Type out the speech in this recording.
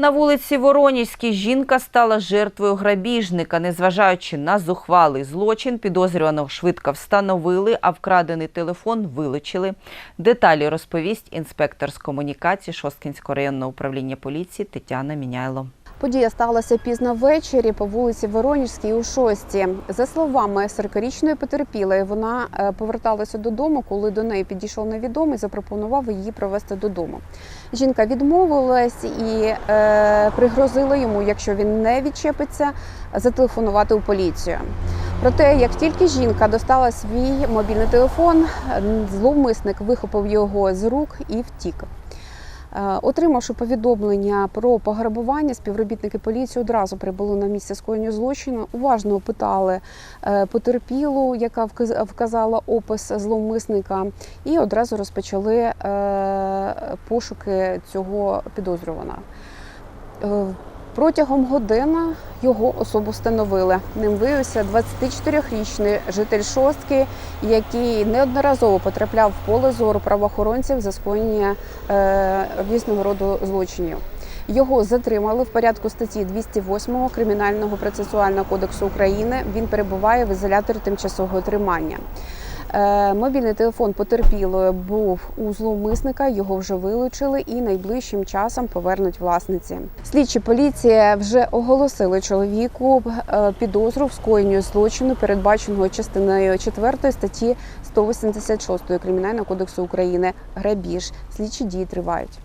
На вулиці Воронізькій жінка стала жертвою грабіжника. Незважаючи на зухвалий злочин, підозрюваного швидко встановили, а вкрадений телефон вилучили. Деталі розповість інспектор з комунікації Шосткінського районного управління поліції Тетяна Міняйло. Подія сталася пізно ввечері по вулиці Воронежській у шості. За словами 40-річної потерпілої, вона е, поверталася додому, коли до неї підійшов невідомий, запропонував її провести додому. Жінка відмовилась і е, пригрозила йому, якщо він не відчепиться, зателефонувати у поліцію. Проте, як тільки жінка достала свій мобільний телефон, зловмисник вихопив його з рук і втік. Е, Отримавши повідомлення про пограбування, співробітники поліції одразу прибули на місце скоєння злочину. Уважно опитали е, потерпілу, яка вказ- вказала опис зловмисника, і одразу розпочали е, пошуки цього підозрюваного. Протягом години його особу встановили. Ним виявився 24-річний житель шостки, який неодноразово потрапляв в поле зору правоохоронців за скоєння е, різного роду злочинів. Його затримали в порядку статті 208 Кримінального процесуального кодексу України. Він перебуває в ізоляторі тимчасового тримання. Е, Мобільний телефон потерпілої був у зловмисника, його вже вилучили і найближчим часом повернуть власниці. Слідчі поліція вже оголосили чоловіку е, підозру в скоєнні злочину, передбаченого частиною 4 статті 186 Кримінального кодексу України. Грабіж. Слідчі дії тривають.